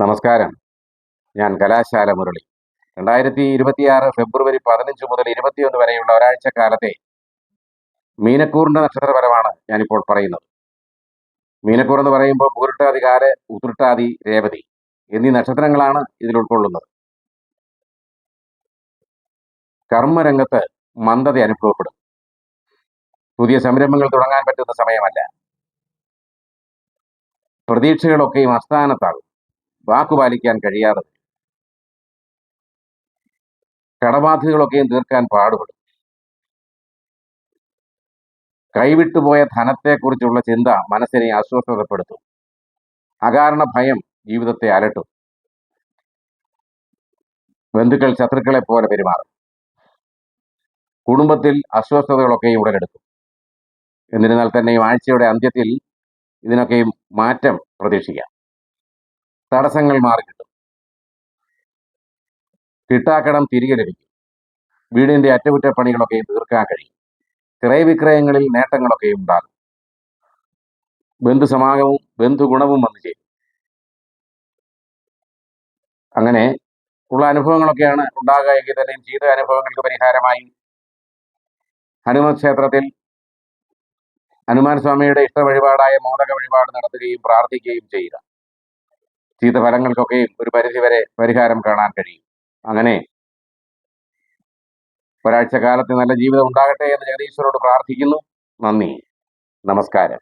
നമസ്കാരം. ഞാൻ കലാശാല മുരളി. രണ്ടായിരത്തി ഇരുപത്തിയാറ് ഫെബ്രുവരി പതിനഞ്ച് മുതൽ ഇരുപത്തിയൊന്ന് വരെയുള്ള ഒരാഴ്ച കാലത്തെ മീനക്കൂറിന്റെ നക്ഷത്രപരമാണ് ഞാനിപ്പോൾ പറയുന്നത്. മീനക്കൂർ എന്ന് പറയുമ്പോൾ പൂരിട്ടാതി കാൽ ഉതിർട്ടാതി രേവതി എന്നീ നക്ഷത്രങ്ങളാണ് ഇതിൽ ഉൾക്കൊള്ളുന്നത്. കർമ്മരംഗത്ത് മന്ദത അനുഭവപ്പെടും. പുതിയ സംരംഭങ്ങൾ തുടങ്ങാൻ പറ്റുന്ന സമയമല്ല. പ്രതീക്ഷകളൊക്കെയും അസ്ഥാനത്താകും വാക്കു പാലിക്കാൻ കഴിയാതെ. കടബാധ്യതകളൊക്കെയും തീർക്കാൻ പാടുപെടും. കൈവിട്ടുപോയ ധനത്തെക്കുറിച്ചുള്ള ചിന്ത മനസ്സിനെ അസ്വസ്ഥതപ്പെടുത്തും. അകാരണ ഭയം ജീവിതത്തെ അലട്ടും. ബന്ധുക്കൾ ശത്രുക്കളെ പോലെ പെരുമാറും. കുടുംബത്തിൽ അസ്വസ്ഥതകളൊക്കെയും ഉടലെടുക്കും. എന്നിരുന്നാൽ തന്നെയും ആഴ്ചയുടെ അന്ത്യത്തിൽ ഇതിനൊക്കെയും മാറ്റം പ്രതീക്ഷിക്കാം. തടസ്സങ്ങൾ മാറിക്കിട്ടും കിട്ടാക്കടം തിരികെ ലഭിക്കും. വീടിന്റെ അറ്റകുറ്റപ്പണികളൊക്കെയും തീർക്കാൻ കഴിയും. ക്രയവിക്രയങ്ങളിൽ നേട്ടങ്ങളൊക്കെ ഉണ്ടാകും. ബന്ധുസമാഗമവും ബന്ധുഗുണവും വന്നു ചേരും. അങ്ങനെ ഉള്ള അനുഭവങ്ങളൊക്കെയാണ് ഉണ്ടാകുക എങ്കിൽ തന്നെയും ചെയ്ത അനുഭവങ്ങൾക്ക് പരിഹാരമായി. ഹനുമത് ക്ഷേത്രത്തിൽ ഹനുമാൻ സ്വാമിയുടെ ഇഷ്ട വഴിപാടായ മോദക വഴിപാട് നടത്തുകയും പ്രാർത്ഥിക്കുകയും ചെയ്യുക. ചീത്ത ഫലങ്ങൾക്കൊക്കെയും ഒരു പരിധിവരെ പരിഹാരം കാണാൻ കഴിയും. അങ്ങനെ ഒരാഴ്ച കാലത്ത് നല്ല ജീവിതം ഉണ്ടാകട്ടെ എന്ന് ജഗദീശ്വരോട് പ്രാർത്ഥിക്കുന്നു. നന്ദി. നമസ്കാരം.